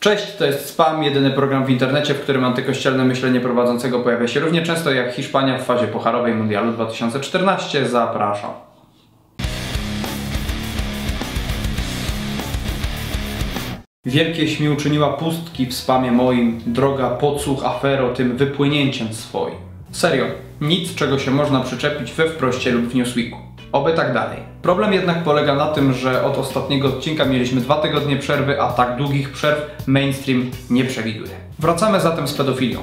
Cześć, to jest Spam, jedyny program w internecie, w którym antykościelne myślenie prowadzącego pojawia się równie często jak Hiszpania w fazie pocharowej Mundialu 2014. Zapraszam. Wielkieś mi uczyniła pustki w spamie moim, droga podsłuch afero tym wypłynięciem swoim. Serio, nic czego się można przyczepić we wproście lub w Newsweeku. Oby tak dalej. Problem jednak polega na tym, że od ostatniego odcinka mieliśmy dwa tygodnie przerwy, a tak długich przerw mainstream nie przewiduje. Wracamy zatem z pedofilią.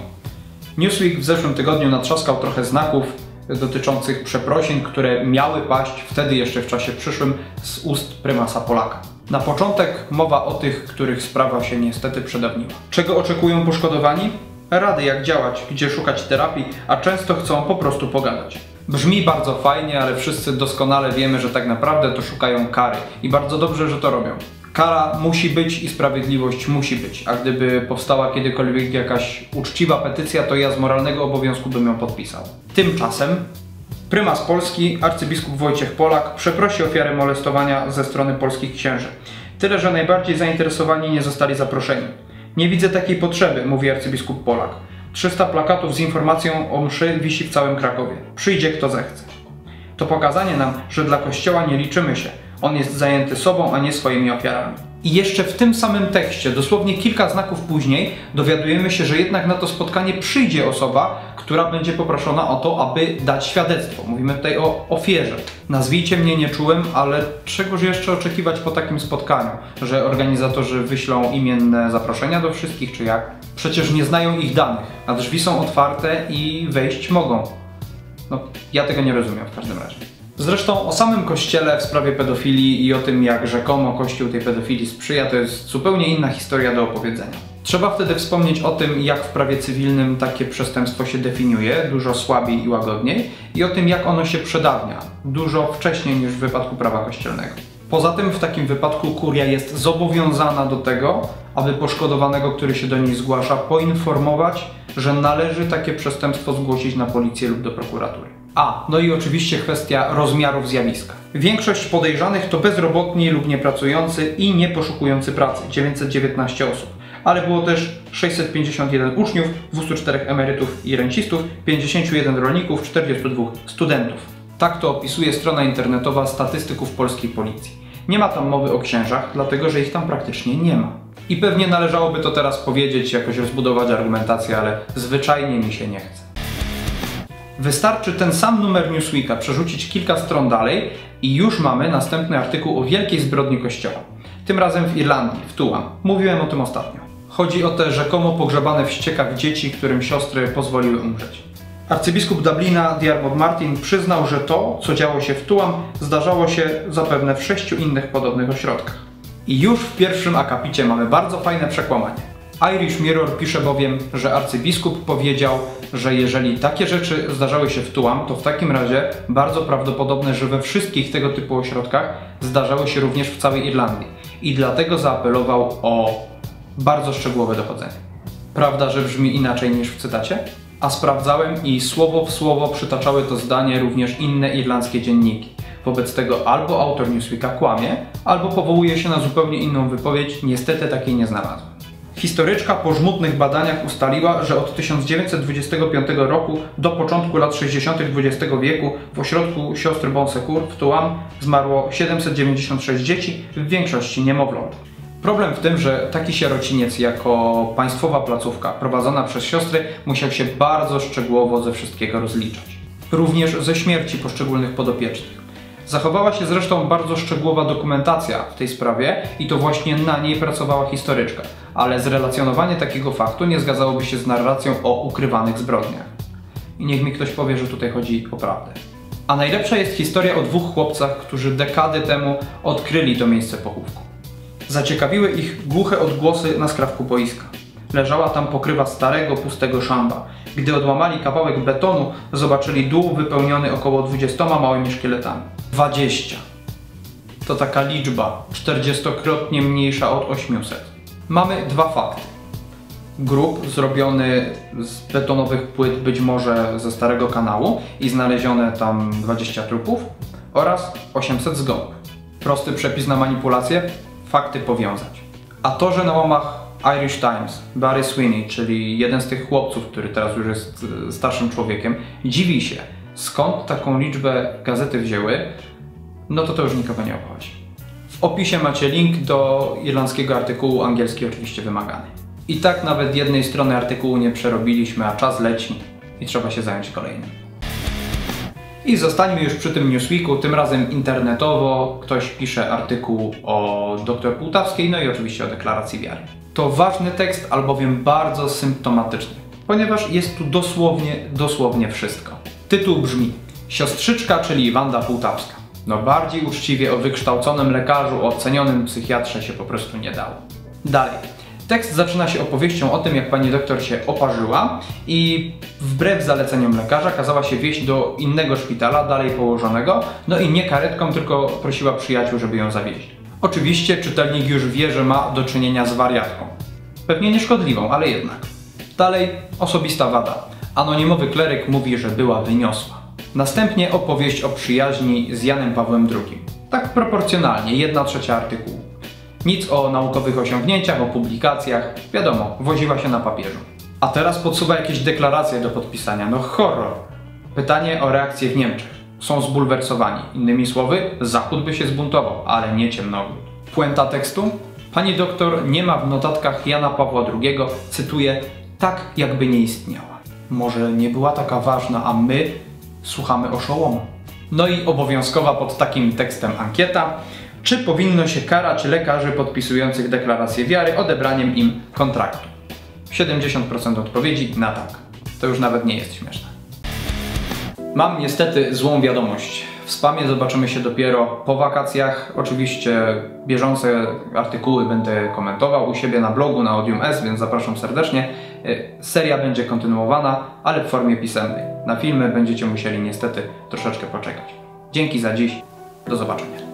Newsweek w zeszłym tygodniu natrzaskał trochę znaków dotyczących przeprosin, które miały paść wtedy jeszcze w czasie przyszłym z ust prymasa Polaka. Na początek mowa o tych, których sprawa się niestety przedawniła. Czego oczekują poszkodowani? Rady jak działać, gdzie szukać terapii, a często chcą po prostu pogadać. Brzmi bardzo fajnie, ale wszyscy doskonale wiemy, że tak naprawdę to szukają kary i bardzo dobrze, że to robią. Kara musi być i sprawiedliwość musi być, a gdyby powstała kiedykolwiek jakaś uczciwa petycja, to ja z moralnego obowiązku bym ją podpisał. Tymczasem prymas Polski, arcybiskup Wojciech Polak, przeprosi ofiarę molestowania ze strony polskich księży. Tyle, że najbardziej zainteresowani nie zostali zaproszeni. Nie widzę takiej potrzeby, mówi arcybiskup Polak. 300 plakatów z informacją o mszy wisi w całym Krakowie. Przyjdzie kto zechce. To pokazanie nam, że dla Kościoła nie liczymy się. On jest zajęty sobą, a nie swoimi ofiarami. I jeszcze w tym samym tekście, dosłownie kilka znaków później, dowiadujemy się, że jednak na to spotkanie przyjdzie osoba, która będzie poproszona o to, aby dać świadectwo. Mówimy tutaj o ofierze. Nazwijcie mnie nieczułym, ale czegoż jeszcze oczekiwać po takim spotkaniu? Że organizatorzy wyślą imienne zaproszenia do wszystkich, czy jak? Przecież nie znają ich danych, a drzwi są otwarte i wejść mogą. No, ja tego nie rozumiem w każdym razie. Zresztą o samym kościele w sprawie pedofilii i o tym, jak rzekomo kościół tej pedofilii sprzyja, to jest zupełnie inna historia do opowiedzenia. Trzeba wtedy wspomnieć o tym, jak w prawie cywilnym takie przestępstwo się definiuje, dużo słabiej i łagodniej, i o tym, jak ono się przedawnia, dużo wcześniej niż w wypadku prawa kościelnego. Poza tym w takim wypadku kuria jest zobowiązana do tego, aby poszkodowanego, który się do niej zgłasza, poinformować, że należy takie przestępstwo zgłosić na policję lub do prokuratury. A, no i oczywiście kwestia rozmiarów zjawiska. Większość podejrzanych to bezrobotni lub niepracujący i nie poszukujący pracy 919 osób ale było też 651 uczniów, 204 emerytów i rencistów, 51 rolników, 42 studentów. Tak to opisuje strona internetowa statystyków polskiej policji. Nie ma tam mowy o księżach, dlatego że ich tam praktycznie nie ma. I pewnie należałoby to teraz powiedzieć, jakoś rozbudować argumentację, ale zwyczajnie mi się nie chce. Wystarczy ten sam numer Newsweeka przerzucić kilka stron dalej i już mamy następny artykuł o wielkiej zbrodni kościoła. Tym razem w Irlandii, w Tuam. Mówiłem o tym ostatnio. Chodzi o te rzekomo pogrzebane w ściekach dzieci, którym siostry pozwoliły umrzeć. Arcybiskup Dublina Diarmod Martin przyznał, że to, co działo się w Tuam, zdarzało się zapewne w sześciu innych podobnych ośrodkach. I już w pierwszym akapicie mamy bardzo fajne przekłamanie. Irish Mirror pisze bowiem, że arcybiskup powiedział, że jeżeli takie rzeczy zdarzały się w Tuam, to w takim razie bardzo prawdopodobne, że we wszystkich tego typu ośrodkach zdarzały się również w całej Irlandii. I dlatego zaapelował o bardzo szczegółowe dochodzenie. Prawda, że brzmi inaczej niż w cytacie? A sprawdzałem i słowo w słowo przytaczały to zdanie również inne irlandzkie dzienniki. Wobec tego albo autor Newsweeka kłamie, albo powołuje się na zupełnie inną wypowiedź, niestety takiej nie znalazłem. Historyczka po żmudnych badaniach ustaliła, że od 1925 roku do początku lat 60. XX wieku w ośrodku siostry Bon Secours w Tuam zmarło 796 dzieci, w większości niemowląt. Problem w tym, że taki sierociniec jako państwowa placówka prowadzona przez siostry musiał się bardzo szczegółowo ze wszystkiego rozliczać. Również ze śmierci poszczególnych podopiecznych. Zachowała się zresztą bardzo szczegółowa dokumentacja w tej sprawie i to właśnie na niej pracowała historyczka, ale zrelacjonowanie takiego faktu nie zgadzałoby się z narracją o ukrywanych zbrodniach. I niech mi ktoś powie, że tutaj chodzi o prawdę. A najlepsza jest historia o dwóch chłopcach, którzy dekady temu odkryli to miejsce pochówku. Zaciekawiły ich głuche odgłosy na skrawku boiska. Leżała tam pokrywa starego, pustego szamba. Gdy odłamali kawałek betonu, zobaczyli dół wypełniony około 20 małymi szkieletami. 20. To taka liczba, 40-krotnie mniejsza od 800. Mamy dwa fakty. Grób zrobiony z betonowych płyt, być może ze starego kanału i znalezione tam 20 trupów oraz 800 zgonów. Prosty przepis na manipulację? fakty powiązać. A to, że na łamach Irish Times, Barry Sweeney, czyli jeden z tych chłopców, który teraz już jest e, starszym człowiekiem, dziwi się, skąd taką liczbę gazety wzięły, no to to już nikogo nie obchodzi. W opisie macie link do irlandzkiego artykułu, angielski oczywiście wymagany. I tak nawet jednej strony artykułu nie przerobiliśmy, a czas leci i trzeba się zająć kolejnym. I zostańmy już przy tym Newsweeku, tym razem internetowo. Ktoś pisze artykuł o dr Półtawskiej, no i oczywiście o deklaracji wiary. To ważny tekst, albowiem bardzo symptomatyczny, ponieważ jest tu dosłownie, dosłownie wszystko. Tytuł brzmi Siostrzyczka, czyli Wanda Półtawska. No bardziej uczciwie o wykształconym lekarzu, o ocenionym psychiatrze się po prostu nie dało. Dalej. Tekst zaczyna się opowieścią o tym, jak pani doktor się oparzyła i wbrew zaleceniom lekarza kazała się wieźć do innego szpitala, dalej położonego, no i nie karetką, tylko prosiła przyjaciół, żeby ją zawieźć. Oczywiście czytelnik już wie, że ma do czynienia z wariatką. Pewnie nieszkodliwą, ale jednak. Dalej osobista wada. Anonimowy kleryk mówi, że była wyniosła. Następnie opowieść o przyjaźni z Janem Pawłem II. Tak proporcjonalnie, jedna trzecia artykułu. Nic o naukowych osiągnięciach, o publikacjach. Wiadomo, woziła się na papierzu. A teraz podsuwa jakieś deklaracje do podpisania. No horror. Pytanie o reakcję w Niemczech. Są zbulwersowani. Innymi słowy, Zachód by się zbuntował, ale nie ciemnogród. Puenta tekstu? Pani doktor nie ma w notatkach Jana Pawła II, cytuję, tak jakby nie istniała. Może nie była taka ważna, a my słuchamy oszołomu. No i obowiązkowa pod takim tekstem ankieta. Czy powinno się karać lekarzy podpisujących deklarację wiary odebraniem im kontraktu? 70% odpowiedzi na tak. To już nawet nie jest śmieszne. Mam niestety złą wiadomość. W spamie zobaczymy się dopiero po wakacjach. Oczywiście bieżące artykuły będę komentował u siebie na blogu na Odium S, więc zapraszam serdecznie. E, seria będzie kontynuowana, ale w formie pisemnej. Na filmy będziecie musieli niestety troszeczkę poczekać. Dzięki za dziś. Do zobaczenia.